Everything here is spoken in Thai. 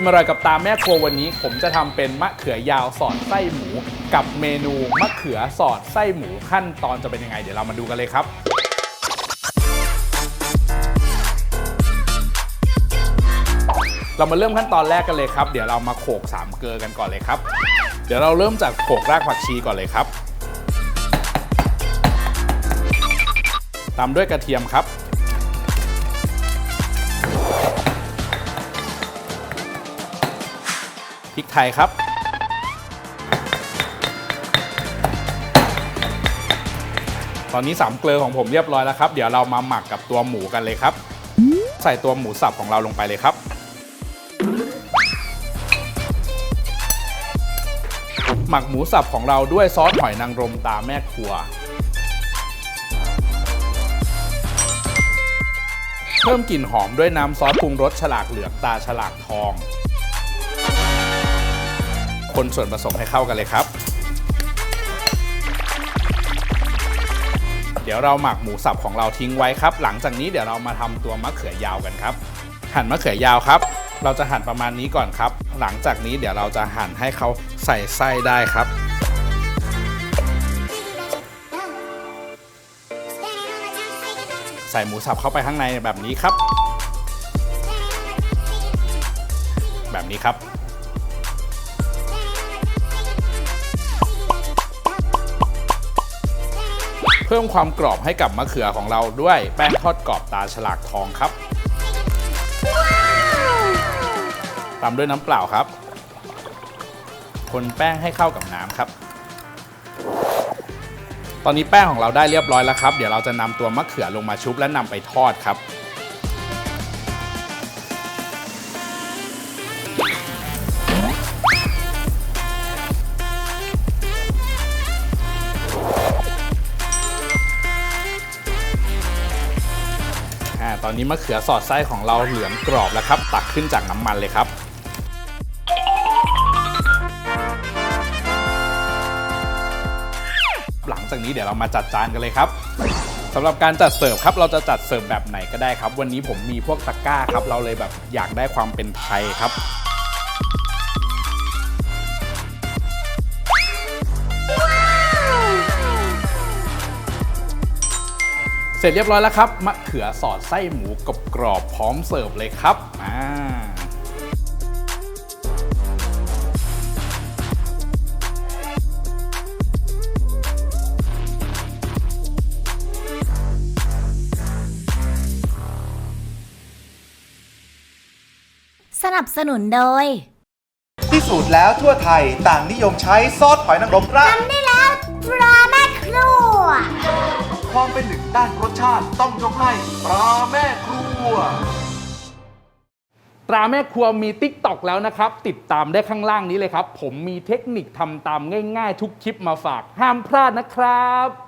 กินอร่อยกับตาแม่ครัววันนี้ ผมจะทำเป็นมะเขือยาวสอดไส้หมู กับเมนูมะเขือสอดไส้หมูขั้นตอนจะเป็นยังไง เดี๋ยวเรามาดูกันเลยครับเรามาเริ่มขั้นตอนแรกกันเลยครับ เดี๋ยวเรามาโขลกสามเกลือกันก่อนเลยครับ เดี๋ยวเราเริ่มจากโขลกรากผักชีก่อนเลยครับ ตามด้วยกระเทียมครับ ริกไทยครับตอนนี้สามเกลือของผมเรียบร้อยแล้วครับ เดี๋ยวเรามาหมักกับตัวหมูกันเลยครับ ใส่ตัวหมูสับของเราลงไปเลยครับ หมักหมูสับของเราด้วยซอสหอยนางรมตาแม่ครัว เพิ่มกลิ่นหอมด้วยน้ำซอสปรุงรสฉลากเหลืองตาฉลากทอง คนส่วนผสมให้เข้ากันเลยครับ เดี๋ยวเราหมักหมูสับของเราทิ้งไว้ครับ หลังจากนี้เดี๋ยวเรามาทำตัวมะเขือยาวกันครับ หั่นมะเขือยาวครับ เราจะหั่นประมาณนี้ก่อนครับ หลังจากนี้เดี๋ยวเราจะหั่นให้เขาใส่ไส้ได้ครับใส่หมูสับเข้าไปข้างในแบบนี้ครับ แบบนี้ครับ เพิ่มความกรอบให้กับมะเขือของเราด้วยแป้งทอดกรอบตาฉลากทองครับตามด้วยน้ำเปล่าครับ คนแป้งให้เข้ากับน้ำครับ ตอนนี้แป้งของเราได้เรียบร้อยแล้วครับ เดี๋ยวเราจะนำตัวมะเขือลงมาชุบและนำไปทอดครับ ตอนนี้มะเขือสอดไส้ของเราเหลืองกรอบแล้วครับ ตักขึ้นจากน้ำมันเลยครับหลังจากนี้เดี๋ยวเรามาจัดจานกันเลยครับสำหรับการจัดเสิร์ฟครับเราจะจัดเสิร์ฟแบบไหนก็ได้ครับ วันนี้ผมมีพวกตะกร้าครับ เราเลยแบบอยากได้ความเป็นไทยครับ เสร็จเรียบร้อยแล้วครับมะเขือสอดไส้หมูกรอบกรอบๆพร้อมเสิร์ฟเลยครับอ่าสนับสนุนโดยพิสูจน์แล้วทั่วไทยต่างนิยมใช้ซอสหอยนางรมราด ทำได้แล้วปลาแม่ครัว ความเป็นหนึ่งด้านรสชาติต้องยกให้ปลาแม่ครัว ตราแม่ครัวมี t ิ k t o k แล้วนะครับ ติดตามได้ข้างล่างนี้เลยครับ ผมมีเทคนิคทำตามง่าย ๆ ทุกคลิปมาฝาก ห้ามพลาดนะครับ